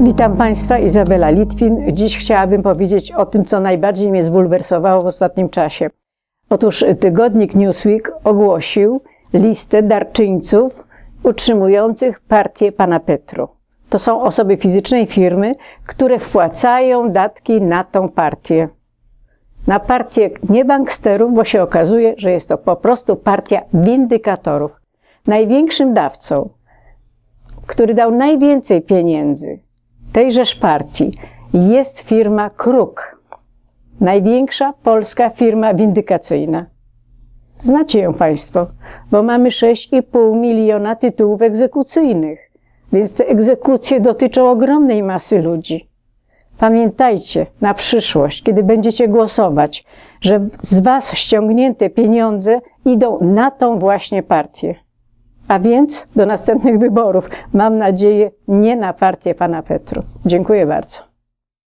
Witam Państwa, Izabela Litwin. Dziś chciałabym powiedzieć o tym, co najbardziej mnie zbulwersowało w ostatnim czasie. Otóż tygodnik Newsweek ogłosił listę darczyńców utrzymujących partię pana Petru. To są osoby fizyczne i firmy, które wpłacają datki na tą partię. Na partię nie banksterów, bo się okazuje, że jest to po prostu partia windykatorów. Największym dawcą, który dał najwięcej pieniędzy tejżeż partii, jest firma Kruk. Największa polska firma windykacyjna. Znacie ją Państwo, bo mamy 6,5 miliona tytułów egzekucyjnych, więc te egzekucje dotyczą ogromnej masy ludzi. Pamiętajcie na przyszłość, kiedy będziecie głosować, że z Was ściągnięte pieniądze idą na tą właśnie partię. A więc do następnych wyborów, mam nadzieję, nie na partię pana Petru. Dziękuję bardzo.